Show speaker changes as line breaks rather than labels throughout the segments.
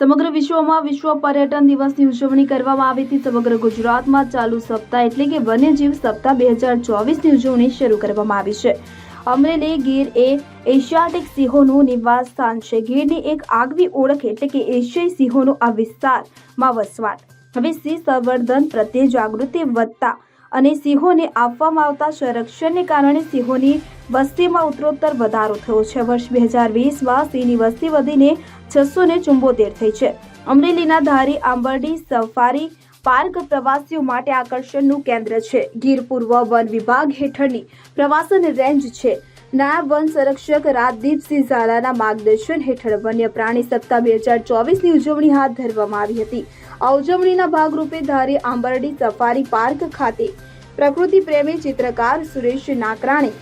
સમગ્ર વિશ્વમાં વિશ્વ પર્યટન દિવસની ઉજવણી કરવામાં આવી હતી. સમગ્ર ગુજરાતમાં ચાલુ સપ્તાહ એટલે કે વન્યજીવ સપ્તાહ બે હજાર ચોવીસની ઉજવણી શરૂ કરવામાં આવી છે. અમરેલી ગીર એ એશિયાટિક સિંહોનું નિવાસ સ્થાન છે. ગીરની એક આગવી ઓળખ એટલે કે એશિયાઈ સિંહોનો આ વિસ્તારમાં વસવાટ. હવે સિંહ સંવર્ધન પ્રત્યે જાગૃતિ વધતા અને સિંહોને આપવામાં આવતા સંરક્ષણને કારણે સિંહોની વસ્તીમાં ઉત્તરોત્તર વધારો થયો છે. વર્ષ બે હજાર વીસમાં સિંહની વસ્તી વધીને છસો ને ચુંબોતેર થઈ છે. અમરેલીના ધારી આંબરડી સફારી પાર્ક પ્રવાસીઓ માટે આકર્ષણનું કેન્દ્ર છે. ગીર પૂર્વ વન વિભાગ હેઠળની પ્રવાસન રેન્જ છે. નાયબ વન સંરક્ષક રાજદીપસિંહ ઝાલાના માર્ગદર્શન હેઠળ વન્ય પ્રાણી સપ્તાહ બે હજાર ચોવીસની ઉજવણી હાથ ધરવામાં આવી હતી. આ ઉજવણીના ભાગરૂપે ધારી આંબરડી સફારી પાર્ક ખાતે પ્રકૃતિ પ્રેમી ચિત્રકાર સુરેશ નાકરાણી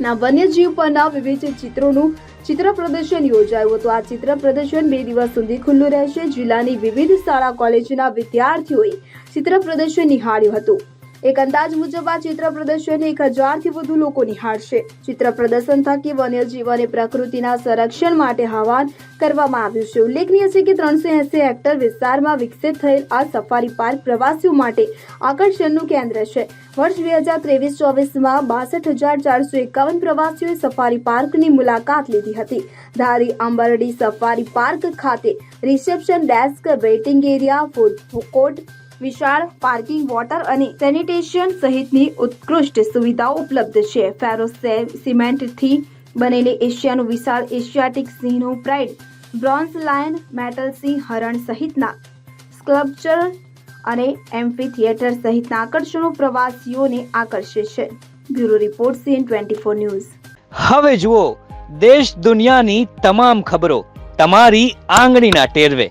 ના વન્યજીવ પરના વિવિધ ચિત્રોનું ચિત્ર પ્રદર્શન યોજાયું હતું. આ ચિત્ર પ્રદર્શન બે દિવસ સુધી ખુલ્લું રહેશે. જિલ્લાની વિવિધ શાળા, કોલેજના વિદ્યાર્થીઓએ ચિત્ર પ્રદર્શન નિહાળ્યું હતું. એક અંદાજ મુજબ આ ચિત્ર પ્રદર્શન એક હજારથી વધુ લોકો નિહાળશે. ચિત્ર પ્રદર્શન થકી વન્યજીવ અને પ્રકૃતિના સંરક્ષણ માટે આહવાન કરવામાં આવ્યું છે. ઉલ્લેખનીય છે કે ત્રણસો એસી હેક્ટર વિસ્તારમાં વિકસિત થયેલ આ સફારી પાર્ક પ્રવાસીઓ માટે આકર્ષણનું કેન્દ્ર છે. વર્ષ બે હજાર ત્રેવીસ ચોવીસમાં બાસઠ હજાર ચારસો એકાવન પ્રવાસીઓએ સફારી પાર્કની મુલાકાત લીધી હતી. ધારી આંબરડી સફારી પાર્ક ખાતે reception desk, waiting area, food court વિશાળ પાર્કિંગ, વોટર અને સેનિટેશન સહિતની ઉત્કૃષ્ટ સુવિધાઓ ઉપલબ્ધ છે. ફેરોસે સિમેન્ટથી બનેલી એશિયાનું વિશાળ એશિયાટિક સિંહનું પ્રાઇડ, બ્રોન્ઝ લાયન, મેટલ સિંહ, હરણ સહિતના સ્કલ્પચર અને એમ્ફી થિયેટર સહિતના આકર્ષણો પ્રવાસીઓને આકર્ષે છે. Bureau report CN twenty four news.
હવે જુઓ, દેશ દુનિયાની તમામ ખબરો, તમારી આંગળીના ટેરવે.